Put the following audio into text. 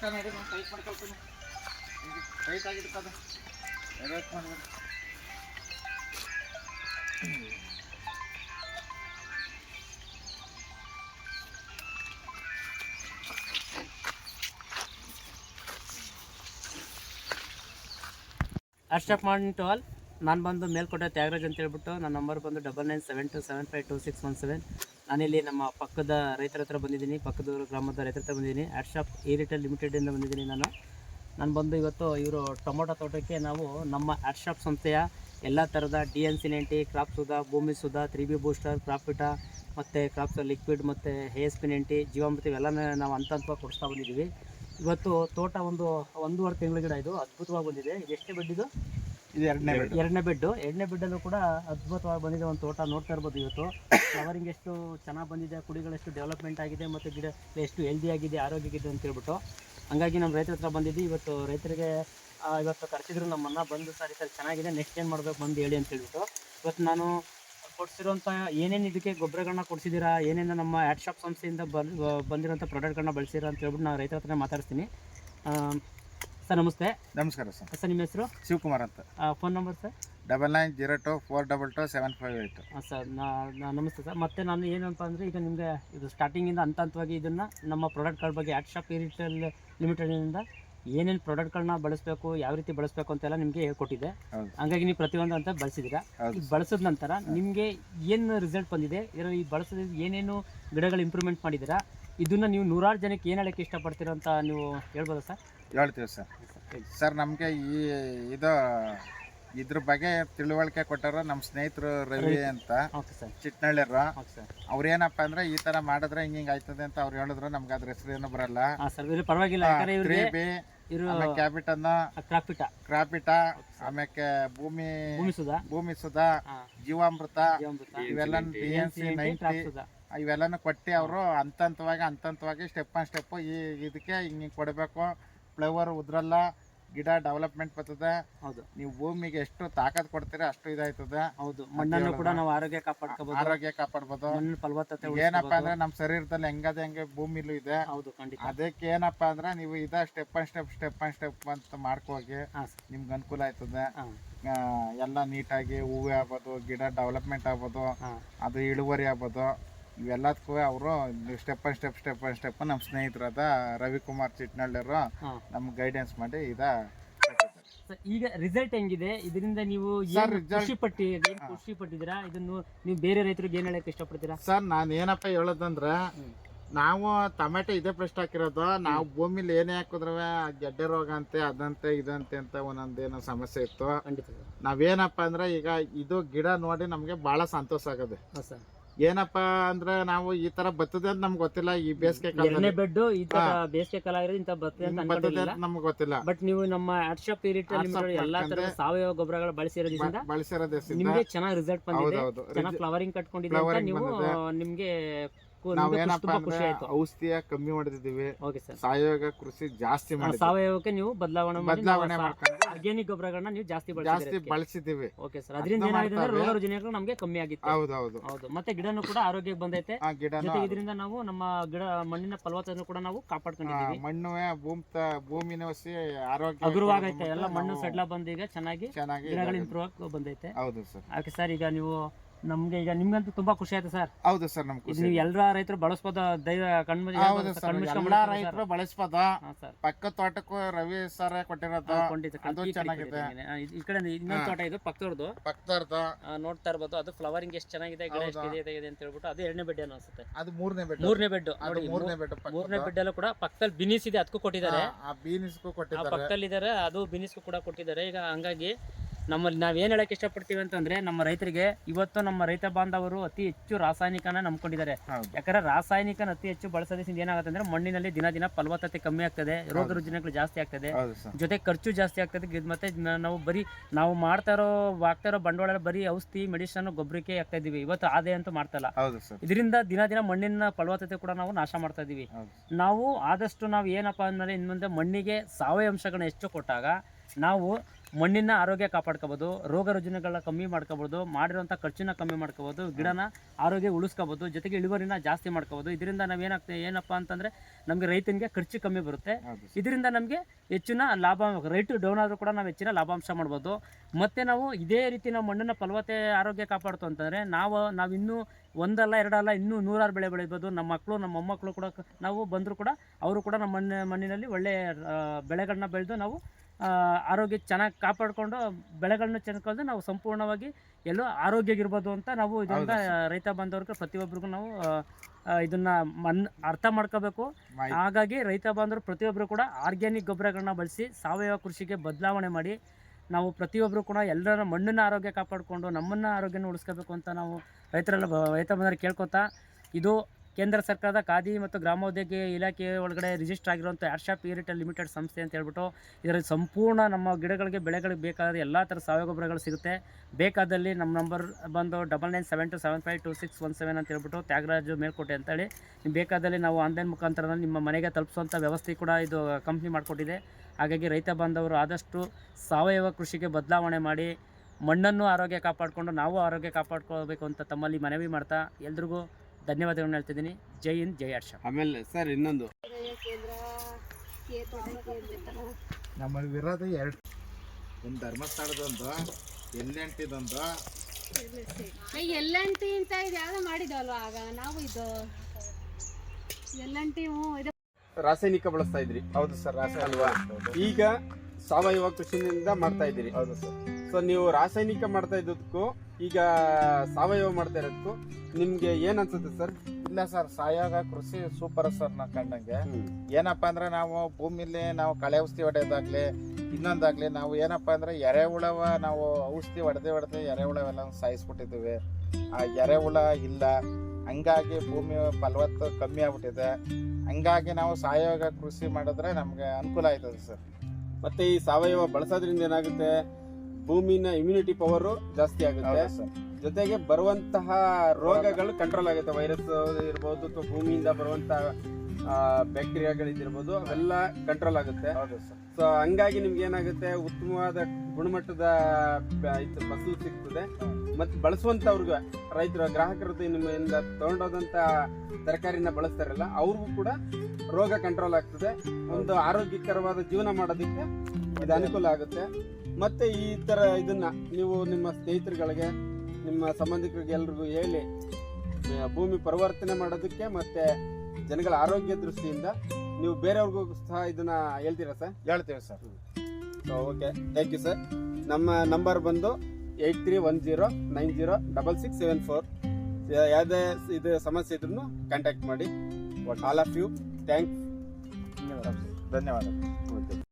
Tight ಮಾಡ್ಕೊಳ್ತೀನಿ tight ಅರ್ಸ್ಟಾಪ್ morning to ನಾನು ಬಂದು ಮೇಲ್ಕೋಟೆ ತ್ಯಾಗರಾಜ್ ಅಂತ ಹೇಳ್ಬಿಟ್ಟು ನನ್ನ ನಂಬರ್ ಬಂದು double nine seven two seven five two six one seven ನಾನಿಲ್ಲಿ ನಮ್ಮ ಪಕ್ಕದ ರೈತರ ಹತ್ರ ಬಂದಿದ್ದೀನಿ, ಪಕ್ಕದ ಗ್ರಾಮದ ರೈತರ ಹತ್ರ ಬಂದಿದ್ದೀನಿ. ಅರ್ಸ್ಟಾಪ್ ಈ ರಿಟೇಲ್ ಲಿಮಿಟೆಡಿಂದ ಬಂದಿದ್ದೀನಿ ನಾನು. ನಾನು ಬಂದು ಇವತ್ತು ಇವರು ಟೊಮೊಟೊ ತೋಟಕ್ಕೆ ನಾವು ನಮ್ಮ ಅರ್ಸ್ಟಾಪ್ ಸಂಸ್ಥೆಯ ಎಲ್ಲ ಥರದ D N C ನೆಂಟಿ crop Sudha, Bhoomi Sudha three B booster ಕ್ರಾಪಿಟ ಮತ್ತು ಕ್ರಾಪ್ಸ್ ಲಿಕ್ವಿಡ್ ಮತ್ತು ಹೇಸ್ ಪಿ ನೈಂಟಿ ಜೀವಾಮೃತ ಇವೆಲ್ಲನೇ ನಾವು ಹಂತ ಹಂತವಾಗಿ ಕೊಡಿಸ್ತಾ ಬಂದಿದ್ದೀವಿ. ಇವತ್ತು ತೋಟ ಒಂದು ಒಂದೂವರೆ ತಿಂಗಳ ಗಿಡ ಇದು, ಅದ್ಭುತವಾಗಿ ಬಂದಿದೆ. ಇದು ಎಷ್ಟೇ ಬೆಡ್ಡಿದು ಇದು ಎರಡನೇ ಬೆಡ್ ಎರಡನೇ ಬೆಡ್ಡು ಎರಡನೇ ಬೆಡ್ಡಲ್ಲೂ ಕೂಡ ಅದ್ಭುತವಾಗಿ ಬಂದಿದೆ. ಒಂದು ತೋಟ ನೋಡ್ತಾ ಇರ್ಬೋದು ಇವತ್ತು. ಫ್ಲವರಿಂಗ್ ಎಷ್ಟು ಚೆನ್ನಾಗಿ ಬಂದಿದೆ ಕುಡಿಗಳೆಷ್ಟು ಡೆವಲಪ್ಮೆಂಟ್ ಆಗಿದೆ ಮತ್ತು ಗಿಡ ಎಷ್ಟು ಹೆಲ್ದಿ ಆಗಿದೆ ಆರೋಗ್ಯಗಿದೆ ಅಂತ ಹೇಳ್ಬಿಟ್ಟು. ಹಂಗಾಗಿ ನಮ್ಮ ರೈತರ ಹತ್ರ ಬಂದಿದ್ದು ಇವತ್ತು ರೈತರಿಗೆ ಇವತ್ತು ಕರೆಸಿದ್ರು ನಮ್ಮನ್ನ. ಬಂದು ಸರಿ ಸರಿ ಚೆನ್ನಾಗಿದೆ. ನೆಕ್ಸ್ಟ್ ಏನು ಮಾಡ್ಬೇಕು ಬಂದು ಹೇಳಿ ಅಂತ ಹೇಳ್ಬಿಟ್ಟು. ಇವತ್ತು ನಾನು ಕೊಡ್ಸಿರೋಂಥ ಏನೇನು ಇದಕ್ಕೆ ಗೊಬ್ಬರಗಳನ್ನ ಕೊಡ್ಸಿದ್ದೀರಾ ಏನೇನು ನಮ್ಮ ಆ್ಯಡ್ ಶಾಪ್ ಸಂಸ್ಥೆಯಿಂದ ಬಂದು ಬಂದಿರೋಂಥ ಪ್ರಾಡಕ್ಟ್ಗಳನ್ನ ಬಳಸಿರೋ ಅಂತ ಹೇಳ್ಬಿಟ್ಟು ನಾನು ರೈತರ ಹತ್ರ ಮಾತಾಡ್ತೀನಿ ಸರ್ ನಮಸ್ತೆ. ನಮಸ್ಕಾರ ಸರ್. ಸರ್ ನಿಮ್ಮ ಹೆಸರು? ಶಿವಕುಮಾರ್ ಅಂತ. Phone number sir? Double nine zero two four double two seven five eight. ಹಾಂ ಸರ್ ನಾ ನಮಸ್ತೆ ಸರ್. ಮತ್ತೆ ನಾನು ಏನಪ್ಪ ಅಂದರೆ ಈಗ ನಿಮಗೆ ಇದು ಸ್ಟಾರ್ಟಿಂಗಿಂದ ಹಂತ ಹಂತವಾಗಿ ಇದನ್ನು ನಮ್ಮ ಪ್ರಾಡಕ್ಟ್ಗಳ ಬಗ್ಗೆ ಆಟ್ ಶಾಪ್ ರಿಟೇಲ್ ಲಿಮಿಟೆಡ್ನಿಂದ ಏನೇನು ಪ್ರಾಡಕ್ಟ್ಗಳನ್ನ ಬಳಸಬೇಕು ಯಾವ ರೀತಿ ಬಳಸಬೇಕು ಅಂತೆಲ್ಲ ನಿಮಗೆ ಹೇಳ್ಕೊಟ್ಟಿದೆ. ಹಾಗಾಗಿ ನೀವು ಪ್ರತಿಯೊಂದು ಅಂತ ಬಳಸಿದ್ದೀರಾ ಬಳಸಿದ ನಂತರ ನಿಮಗೆ ಏನು ರಿಸಲ್ಟ್ ಬಂದಿದೆ? ಇದರ ಈ ಬಳಸಿದ ಏನೇನು ಗಿಡಗಳು ಇಂಪ್ರೂವ್ಮೆಂಟ್ ಮಾಡಿದ್ದೀರಾ ಇದನ್ನು ನೀವು ನೂರಾರು ಜನಕ್ಕೆ ಏನು ಹೇಳೋಕ್ಕೆ ಇಷ್ಟಪಡ್ತೀರಾ ಅಂತ ನೀವು ಹೇಳ್ಬೋದಾ ಸರ್? ಹೇಳ್ತೀವಿ ಸರ್. ಸರ್ ನಮಗೆ ಈ ಇದು ಇದ್ರ ಬಗ್ಗೆ ತಿಳುವಳಿಕೆ ಕೊಟ್ಟರು ನಮ್ಮ ಸ್ನೇಹಿತರು ರವಿ ಅಂತ ಓಕೆ ಸರ್. ಚಿಟ್ನಳ್ಳಿರು ಅವ್ರೇನಪ್ಪ ಅಂದ್ರೆ ಈ ತರ ಮಾಡಿದ್ರೆ ಹಿಂಗ ಹಿಂಗ್ ಆಯ್ತದೆ ಅಂತ ಅವ್ರು ಹೇಳಿದ್ರು ನಮ್ಗೆ ಅದ್ರ ಹೆಸರು ಏನು ಬರಲ್ಲ ತ್ರೀ ಬಿ ಕ್ರಾಪಿಟ ಕ್ರಾಪಿಟ ಆಮೇಲೆ ಭೂಮಿ ಭೂಮಿ ಸುಧಾ. ಜೀವಾಮೃತ ಇವೆಲ್ಲ ಇವೆಲ್ಲಾನು ಎನ್ ಸಿ ನೈಂಟಿ ಇವೆಲ್ಲನೂ ಕೊಟ್ಟು ಅವರು ಹಂತ ಹಂತವಾಗಿ ಹಂತ ಹಂತವಾಗಿ ಸ್ಟೆಪ್ ಆನ್ ಸ್ಟೆಪ್ ಈ ಇದಕ್ಕೆ ಹಿಂಗೆ ಹಿಂಗೆ ಕೊಡಬೇಕು. ಫ್ಲವರ್ ಉದ್ರಲ್ಲ ಗಿಡ ಡೆವಲಪ್ಮೆಂಟ್ ಬರ್ತದೆ. ಹೌದು. ನೀವು ಭೂಮಿಗೆ ಎಷ್ಟು ತಾಕತ್ ಕೊಡ್ತೀರ ಅಷ್ಟು ಇದಾಯ್ತದೆ. ಹೌದು. ಮಣ್ಣನ್ನು ಕೂಡ ನಾವು ಆರೋಗ್ಯ ಕಾಪಾಡ್ಕೋಬಹುದು ಆರೋಗ್ಯ ಕಾಪಾಡ್ಬೋದು. ಮಣ್ಣು ಫಲವತ್ತತೆ ಏನಪ್ಪ ಅಂದ್ರೆ ನಮ್ಮ ಶರೀರದಲ್ಲಿ ಹೆಂಗದೆ ಹೆಂಗೆ ಭೂಮಿಲೂ ಇದೆ. ಹೌದು ಖಂಡಿತ. ಅದಕ್ಕೆ ಏನಪ್ಪಾ ಅಂದ್ರೆ ನೀವು ಇದ step by step step by step ಅಂತ ಮಾಡ್ಕೋಗಿ ನಿಮ್ಗೆ ಅನುಕೂಲ ಆಯ್ತದೆ. ಎಲ್ಲ ನೀಟಾಗಿ ಹೂವು ಆಗ್ಬೋದು ಗಿಡ ಡೆವಲಪ್ಮೆಂಟ್ ಆಗ್ಬೋದು ಅದು ಇಳುವರಿ ಆಗ್ಬೋದು. ಇವೆಲ್ಲದಕ್ಕೂ ಅವರು step by step step by step ನಮ್ಮ ಸ್ನೇಹಿತರಾದ ರವಿಕುಮಾರ್ ಚಿಟ್ನಳ್ಳಿರು ನಮ್ಗೆ ಗೈಡೆನ್ಸ್ ಮಾಡಿ ಇದ ಈಗ ರಿಸಲ್ಟ್ ಹೆಂಗಿದೆ? ಇದರಿಂದ ನೀವು Sir, ಏನು result- ಖುಷಿ ಪಟ್ಟಿ ಏನ್ ಖುಷಿ ಪಟ್ಟಿದ್ದೀರಾ? ಇದನ್ನು ನೀವು ಬೇರೆ ರೈತರಿಗೆ ಏನ್ ಹೇಳಕ್ಕೆ ಇಷ್ಟಪಡ್ತೀರಾ? ಸರ್ ನಾನು ಏನಪ್ಪ ಹೇಳೋದಂದ್ರೆ. ನಾವು ಟೊಮೆಟೊ ಇದೇ ಪ್ರಶ್ನೆ ಹಾಕಿರೋದು ನಾವು ಭೂಮಿಲಿ ಏನೇ ಹಾಕಿದ್ರು ಗೆಡ್ಡೆ ರೋಗ ಅಂತೆ ಅದಂತೆ ಇದಂತೆ ಅಂತ ಒಂದೊಂದೇನೋ ಸಮಸ್ಯೆ ಇತ್ತು. ಖಂಡಿತ. ನಾವೇನಪ್ಪ ಅಂದ್ರೆ ಈಗ ಇದು ಗಿಡ ನೋಡಿ ನಮಗೆ ಬಹಳ ಸಂತೋಷ ಆಗದೆ. ಹಾಂ ಸರ್ ಏನಪ್ಪ ಅಂದ್ರೆ ನಾವು ಈ ತರ ಬರ್ತದೆ ಅಂತ ನಮ್ಗೆ ಗೊತ್ತಿಲ್ಲ ಈ ಬೇಸಿಗೆ ಎರಡನೇ ಕಾಲದಲ್ಲಿ. ಬೆಡ್ ಈ ತರ ಬೇಸಿಗೆ ಕಾಲ ಆಗಿರೋದು ಇಂತ ಬರ್ತದೆ ಅಂತ ಬರ್ತದೆ ನಮ್ಗೆ ಗೊತ್ತಿಲ್ಲ. ಬಟ್ ನೀವು ನಮ್ಮ ಆಟ್ಶಾಪ್ ಎಲ್ಲಾ ತರ ಸಾವಯವ ಗೊಬ್ಬರಗಳು ಬಳಸಿರೋದ್ರಿಂದ ಬಳಸಿರೋದೇ ನಿಮ್ಗೆ ಚೆನ್ನಾಗಿ ರಿಸಲ್ಟ್ ಬಂದಿದೆ. ಹೌದೌದು. ಚೆನ್ನಾಗಿ ಫ್ಲವರಿಂಗ್ ಕಟ್ಕೊಂಡಿದೆ ಅಂತ Flowering ನೀವು ಬಂದಿದೆ. ನಿಮ್ಗೆ ಏನಪ್ಪ ತುಂಬಾ ಅಂದ್ರೆ ಖುಷಿ ಆಯ್ತು. ಔಷಧಿಯ ಕಮ್ಮಿ ಮಾಡಿದ್ದೀವಿ ಓಕೆ ಸರ್. ಸಾವಯವ ಕೃಷಿ ಜಾಸ್ತಿ ಮಾಡಿದ್ವಿ ಸಾವಯವಕ್ಕೆ ನೀವು ಬದಲಾವಣೆ ಮಾಡಿ ಬದಲಾವಣೆ ಮಾಡ್ಕೊಂಡು ಆರ್ಗ್ಯಾನಿಕ್ ಗೊಬ್ಬರಗಳನ್ನ ನೀವು ಜಾಸ್ತಿ ಜಾಸ್ತಿ ಬಳಸಿದ್ದೀವಿ. ಬಳಸಿದೀವಿ ಓಕೆ ಸರ್ ಅದರಿಂದ ಅದ್ನ ಏನಾಗಿದೆ ಅಂದ್ರೆ ರೋಗ ರುಜಿನಗಳು ನಮಗೆ ಕಮ್ಮಿ ಆಗಿತ್ತು. ಹೌದೌದು. ಹೌದು ಮತ್ತೆ ಗಿಡನೂ ಕೂಡ ಆರೋಗ್ಯಕ್ಕೆ ಬಂದೈತೆ. ಆ ಗಿಡನು ಜೊತೆಗೆ ಇದರಿಂದ ನಾವು ನಮ್ಮ ಗಿಡ ಮಣ್ಣಿನ ಫಲವತ್ತತೆಯನ್ನು ಕೂಡ ನಾವು ಆ, ಕಾಪಾಡ್ಕೊಂಡಿದ್ದೀವಿ. ಮಣ್ಣು ಭೂಮಿ ಭೂಮಿನ ವಸಿ ಆರೋಗ್ಯ ಹಗುರವಾಗೈತೆ ಎಲ್ಲ ಮಣ್ಣು ಸಡ್ಲ ಬಂದ ಈಗ ಚೆನ್ನಾಗಿ ಚೆನ್ನಾಗಿ ಗಿಡಗಳು ಇಂಪ್ರೂವ್ ಆಗಿ ಬಂದೈತೆ. ಹೌದು ಸರ್. ಓಕೆ ಸರ್ ಈಗ ನೀವು ನಮ್ಗೆ ಈಗ ನಿಮ್ಗಂತೂ ತುಂಬಾ ಖುಷಿ ಆಯ್ತು ಸರ್. ಹೌದು ಸರ್ ನಮ್ ಖುಷಿ ನೀವು ಎಲ್ಲರ ರೈತರು ಬಳಸ್ಬೋದ ದೈವ ಕಣ್ಮುಜಿ ಹೌದು ಸರ್ ಎಲ್ಲಾ ರೈತರು ಬಳಸ್ಬೋದ? ಪಕ್ಕ ತೋಟಕ್ಕೂ ರವಿ ಸರ್ ಕೊಟ್ಟಿರೋದು. ಅದು ಚೆನ್ನಾಗಿದೆ. ಈ ಕಡೆ ಇನ್ನೊಂದು ತೋಟ ಇದು ಪಕ್ಕದವ್ರದ್ದು ಪಕ್ಕದವ್ರದ್ದು ನೋಡ್ತಾ ಇರ್ಬೋದು. ಅದು ಫ್ಲವರಿಂಗ್ ಎಷ್ಟು ಚೆನ್ನಾಗಿದೆ ಗಿಡ ಎಷ್ಟು ಇದೆ ಇದೆ ಅಂತ ಹೇಳ್ಬಿಟ್ಟು ಅದು ಎರಡನೇ ಬೆಡ್ ಏನೋ ಅನ್ಸುತ್ತೆ. ಅದು ಮೂರನೇ ಬೆಡ್. ಮೂರನೇ ಬೆಡ್ ನೋಡಿ ಮೂರನೇ ಬೆಡ್ ಮೂರನೇ ಬೆಡ್ ಅಲ್ಲೂ ಕೂಡ ಪಕ್ಕದಲ್ಲಿ ಬಿನಿಸ್ ಇದೆ ಅದಕ್ಕೂ ಕೊಟ್ಟಿದ್ದಾರೆ. ಆ ಬೀನಿಸ್ಗೂ ಕೊಟ್ಟಿದ್ದಾರೆ. ಪಕ್ಕದಲ್ಲಿ ಇದಾರೆ ಅದು ಬಿನಿಸ್ಗೂ ಕೂಡ ಕೊಟ್ಟಿದ್ದಾರೆ. ಈಗ ಹಂಗಾಗಿ ನಮ್ಮಲ್ಲಿ ನಾವು ಏನು ಹೇಳಕ್ಕೆ ಇಷ್ಟಪಡ್ತೀವಿ ಅಂತಂದ್ರೆ ನಮ್ಮ ರೈತರಿಗೆ ಇವತ್ತು ನಮ್ಮ ರೈತ ಬಾಂಧವರು ಅತಿ ಹೆಚ್ಚು ರಾಸಾಯನಿಕನ ನಂಬ್ಕೊಂಡಿದ್ದಾರೆ. ಯಾಕಂದ್ರೆ ರಾಸಾಯನಿಕನ ಅತಿ ಹೆಚ್ಚು ಬಳಸೋದ್ರಿಂದ ಏನಾಗುತ್ತೆ ಅಂದ್ರೆ ಮಣ್ಣಿನಲ್ಲಿ ದಿನ ದಿನ ಫಲವತ್ತತೆ ಕಮ್ಮಿ ಆಗ್ತದೆ ರೋಗ ರುಜಿನಗಳು ಜಾಸ್ತಿ ಆಗ್ತದೆ ಜೊತೆ ಖರ್ಚು ಜಾಸ್ತಿ ಆಗ್ತದೆ ಮತ್ತೆ ನಾವು ಬರೀ ನಾವು ಮಾಡ್ತಾ ಇರೋ ಆಗ್ತಾ ಇರೋ ಬಂಡವಾಳ ಬರೀ ಔಷಧಿ ಮೆಡಿಸಿನ್ ಗೊಬ್ಬರಕ್ಕೆ ಆಗ್ತಾ ಇದೀವಿ ಇವತ್ತು ಆದಾಯ ಅಂತೂ ಮಾಡ್ತಾ ಇಲ್ಲ. ಹೌದು ಸರ್. ಇದರಿಂದ ದಿನ ದಿನ ಮಣ್ಣಿನ ಫಲವತ್ತತೆ ಕೂಡ ನಾವು ನಾಶ ಮಾಡ್ತಾ ಇದೀವಿ ನಾವು ಆದಷ್ಟು ನಾವು ಏನಪ್ಪ ಅಂದ್ರೆ ಇನ್ನು ಮುಂದೆ ಮಣ್ಣಿಗೆ ಸಾವಯವ ಅಂಶಗಳನ್ನ ಹೆಚ್ಚು ಕೊಟ್ಟಾಗ ನಾವು ಮಣ್ಣಿನ ಆರೋಗ್ಯ ಕಾಪಾಡ್ಕೋಬೋದು ರೋಗ ರುಜಿನಗಳನ್ನ ಕಮ್ಮಿ ಮಾಡ್ಕೋಬೋದು ಮಾಡಿರೋಂಥ ಖರ್ಚನ್ನ ಕಮ್ಮಿ ಮಾಡ್ಕೋಬೋದು ಗಿಡನ ಆರೋಗ್ಯ ಉಳಿಸ್ಕೋಬೋದು ಜೊತೆಗೆ ಇಳುವರಿನ ಜಾಸ್ತಿ ಮಾಡ್ಕೋಬೋದು. ಇದರಿಂದ ನಾವೇನಾಗ್ತದೆ ಏನಪ್ಪ ಅಂತಂದರೆ ನಮಗೆ ರೈತನಿಗೆ ಖರ್ಚು ಕಮ್ಮಿ ಬರುತ್ತೆ. ಇದರಿಂದ ನಮಗೆ ಹೆಚ್ಚಿನ ಲಾಭ ರೈಟ್ ಡೌನ್ ಆದರೂ ಕೂಡ ನಾವು ಹೆಚ್ಚಿನ ಲಾಭಾಂಶ ಮಾಡ್ಬೋದು. ಮತ್ತು ನಾವು ಇದೇ ರೀತಿ ನಾವು ಮಣ್ಣಿನ ಫಲವತ್ತೆ ಆರೋಗ್ಯ ಕಾಪಾಡ್ತು ಅಂತಂದರೆ ನಾವು ನಾವು ಇನ್ನೂ ಒಂದಲ್ಲ ಎರಡಲ್ಲ ಇನ್ನೂ ನೂರಾರು ಬೆಳೆ ಬೆಳಿಬೋದು ನಮ್ಮ ಮಕ್ಕಳು ನಮ್ಮ ಮೊಮ್ಮಕ್ಕಳು ಕೂಡ ನಾವು ಬಂದರೂ ಕೂಡ ಅವರು ಕೂಡ ನಮ್ಮ ಮಣ್ಣ ಮಣ್ಣಿನಲ್ಲಿ ಒಳ್ಳೆಯ ಬೆಳೆಗಳನ್ನ ಬೆಳೆದು ನಾವು ಆರೋಗ್ಯ ಚೆನ್ನಾಗಿ ಕಾಪಾಡಿಕೊಂಡು ಬೆಳೆಗಳನ್ನ ಚೆನ್ನಾಗಿ ನಾವು ಸಂಪೂರ್ಣವಾಗಿ ಎಲ್ಲೋ ಆರೋಗ್ಯಗಿರ್ಬೋದು ಅಂತ ನಾವು ಇದರಿಂದ ರೈತ ಬಾಂಧವ್ರಿಗೆ ಪ್ರತಿಯೊಬ್ಬರಿಗೂ ನಾವು ಇದನ್ನ ಮನ್ ಅರ್ಥ ಮಾಡ್ಕೋಬೇಕು. ಹಾಗಾಗಿ ರೈತ ಬಾಂಧವರು ಪ್ರತಿಯೊಬ್ಬರು ಕೂಡ ಆರ್ಗ್ಯಾನಿಕ್ ಗೊಬ್ಬರಗಳನ್ನ ಬಳಸಿ ಸಾವಯವ ಕೃಷಿಗೆ ಬದಲಾವಣೆ ಮಾಡಿ ನಾವು ಪ್ರತಿಯೊಬ್ಬರು ಕೂಡ ಎಲ್ಲರ ಮಣ್ಣಿನ ಆರೋಗ್ಯ ಕಾಪಾಡಿಕೊಂಡು ನಮ್ಮನ್ನ ಆರೋಗ್ಯನ ಉಳಿಸ್ಕೋಬೇಕು ಅಂತ ನಾವು ರೈತರೆಲ್ಲ ರೈತ ಬಂದರೆ ಕೇಳ್ಕೊತಾ ಇದು ಕೇಂದ್ರ ಸರ್ಕಾರದ ಖಾದಿ ಮತ್ತು ಗ್ರಾಮೋದ್ಯೋಗ ಇಲಾಖೆ ಒಳಗಡೆ ರಿಜಿಸ್ಟರ್ ಆಗಿರುವಂಥ ಆರ್ಶಾಪ್ ಏರಿಟಲ್ ಲಿಮಿಟೆಡ್ ಸಂಸ್ಥೆ ಅಂತ ಹೇಳ್ಬಿಟ್ಟು ಇದರಲ್ಲಿ ಸಂಪೂರ್ಣ ನಮ್ಮ ಗಿಡಗಳಿಗೆ, ಬೆಳೆಗಳಿಗೆ ಬೇಕಾದ ಎಲ್ಲ ಥರ ಸಾವಯವ ಗೊಬ್ಬರಗಳು ಸಿಗುತ್ತೆ. ಬೇಕಾದಲ್ಲಿ ನಮ್ಮ ನಂಬರ್ ಬಂದು double nine seven two seven five two six one seven ಅಂತ ಹೇಳ್ಬಿಟ್ಟು ತ್ಯಾಗರಾಜು ಮೇಲ್ಕೋಟೆ ಅಂತೇಳಿ ನಿಮ್ಗೆ ಬೇಕಾದಲ್ಲಿ ನಾವು ಆನ್ಲೈನ್ ಮುಖಾಂತರ ನಿಮ್ಮ ಮನೆಗೆ ತಲುಪಿಸುವಂಥ ವ್ಯವಸ್ಥೆ ಕೂಡ ಇದು ಕಂಪ್ನಿ ಮಾಡಿಕೊಟ್ಟಿದೆ. ಹಾಗಾಗಿ ರೈತ ಬಾಂಧವರು ಆದಷ್ಟು ಸಾವಯವ ಕೃಷಿಗೆ ಬದಲಾವಣೆ ಮಾಡಿ ಮಣ್ಣನ್ನು ಆರೋಗ್ಯ ಕಾಪಾಡಿಕೊಂಡು ನಾವು ಆರೋಗ್ಯ ಕಾಪಾಡ್ಕೋಬೇಕು ಅಂತ ತಮ್ಮಲ್ಲಿ ಮನವಿ ಮಾಡ್ತಾ ಎಲ್ರಿಗೂ ಧನ್ಯವಾದಗಳನ್ನ ಹೇಳ್ತಿದ್ದೀನಿ. ಜೈ ಹಿಂದ್ ಜೈ ಹರ್ಷ ಆಮೇಲೆ ಸರ್ ಇನ್ನೊಂದು. ನಮಗಿರೋದು ಎರಡು. ಒಂದು ಧರ್ಮಸ್ಥಳದೊಂದು ಎಲ್ಲೆಂಟಿದೊಂದು ಎಲ್ಲಂಟಿ ಅಂತ ಇದು ಯಾವ್ದೋ ಮಾಡಿದ್ವಲ್ವಾ ಆಗ? ನಾವು ಇದು ಎಲ್ಲಂಟಿ ಹ್ಞೂ ಇದು ರಾಸಾಯನಿಕ ಬಳಸ್ತಾ ಇದ್ರಿ. ಹೌದು ಸರ್ ರಾಸಾಯನಿಕ. ಈಗ ಸಾವಯವ ಕೃಷಿಯಿಂದ ಮಾಡ್ತಾ ಇದ್ದೀರಿ. ಹೌದು ಸರ್. ಸೊ ನೀವು ರಾಸಾಯನಿಕ ಮಾಡ್ತಾ ಇದ್ದಕ್ಕೂ ಈಗ ಸಾವಯವ ಮಾಡ್ತಾ ಇರೋದಕ್ಕೂ ನಿಮ್ಗೆ ಏನ್ ಅನ್ಸುತ್ತೆ ಸರ್? ಇಲ್ಲ ಸರ್ ಸಾವಯವ ಕೃಷಿ ಸೂಪರ್ ಸರ್ ನಾ ಕಂಡಂಗೆ. ಏನಪ್ಪಾ ಅಂದ್ರೆ ನಾವು ಭೂಮಿಲಿ ನಾವು ಕಳೆ ಔಷಧಿ ಹೊಡೆಯೋದಾಗ್ಲಿ ಇನ್ನೊಂದಾಗ್ಲಿ ನಾವು ಏನಪ್ಪಾ ಅಂದ್ರೆ ಎರೆಹುಳವ ನಾವು ಔಷಧಿ ಹೊಡೆದೇ ಹೊಡೆದೇ ಎರೆಹುಳವೆಲ್ಲ ಸಾಯಿಸ್ಬಿಟ್ಟಿದ್ದೀವಿ. ಆ ಎರೆಹುಳ ಇಲ್ಲ ಹಂಗಾಗಿ ಭೂಮಿ ಫಲವತ್ತು ಕಮ್ಮಿ ಆಗ್ಬಿಟ್ಟಿದೆ. ಹಂಗಾಗಿ ನಾವು ಸಾವಯವ ಕೃಷಿ ಮಾಡಿದ್ರೆ ನಮ್ಗೆ ಅನುಕೂಲ ಆಯ್ತದೆ ಸರ್. ಮತ್ತೆ ಈ ಸಾವಯವ ಬಳಸೋದ್ರಿಂದ ಏನಾಗುತ್ತೆ? ಭೂಮಿನ ಇಮ್ಯುನಿಟಿ ಪವರ್ ಜಾಸ್ತಿ ಆಗುತ್ತೆ. ಜೊತೆಗೆ ಬರುವಂತಹ ರೋಗಗಳು ಕಂಟ್ರೋಲ್ ಆಗುತ್ತೆ. ವೈರಸ್ ಇರ್ಬೋದು ಅಥವಾ ಭೂಮಿಯಿಂದ ಬರುವಂತಹ ಬ್ಯಾಕ್ಟೀರಿಯಾಗಳಿದ್ದಿರ್ಬೋದು ಅವೆಲ್ಲ ಕಂಟ್ರೋಲ್ ಆಗುತ್ತೆ. ಸೊ ಹಂಗಾಗಿ ನಿಮ್ಗೆ ಏನಾಗುತ್ತೆ? ಉತ್ತಮವಾದ ಗುಣಮಟ್ಟದ ಇದು ಫಸಲು ಸಿಗ್ತದೆ. ಮತ್ತೆ ಬಳಸುವಂಥವ್ರಿಗೆ ರೈತರ ಗ್ರಾಹಕರದ್ದು ನಿಮ್ಮಿಂದ ತಗೊಂಡೋದಂತ ತರಕಾರಿನ ಬಳಸ್ತಾರಲ್ಲ ಅವ್ರಿಗೂ ಕೂಡ ರೋಗ ಕಂಟ್ರೋಲ್ ಆಗ್ತದೆ. ಒಂದು ಆರೋಗ್ಯಕರವಾದ ಜೀವನ ಮಾಡೋದಕ್ಕೆ ಇದು ಅನುಕೂಲ ಆಗುತ್ತೆ. ಮತ್ತೆ ಈ ಥರ ಇದನ್ನ ನೀವು ನಿಮ್ಮ ಸ್ನೇಹಿತರುಗಳಿಗೆ ನಿಮ್ಮ ಸಂಬಂಧಿಕರಿಗೆ ಎಲ್ರಿಗೂ ಹೇಳಿ ಭೂಮಿ ಪರಿವರ್ತನೆ ಮಾಡೋದಕ್ಕೆ ಮತ್ತೆ ಜನಗಳ ಆರೋಗ್ಯ ದೃಷ್ಟಿಯಿಂದ ನೀವು ಬೇರೆಯವ್ರಿಗೂ ಸಹ ಇದನ್ನ ಹೇಳ್ತೀರಾ ಸರ್? ಹೇಳ್ತೀವಿ sir. Okay thank you sir ನಮ್ಮ ನಂಬರ್ ಬಂದು eight three one zero nine zero double six seven four ಯಾವುದೇ ಇದು ಸಮಸ್ಯೆ ಇದ್ರೂ ಕಾಂಟ್ಯಾಕ್ಟ್ ಮಾಡಿ. ಆಲ್ ಆಫ್ ಯು ಥ್ಯಾಂಕ್ಸ್ ಧನ್ಯವಾದ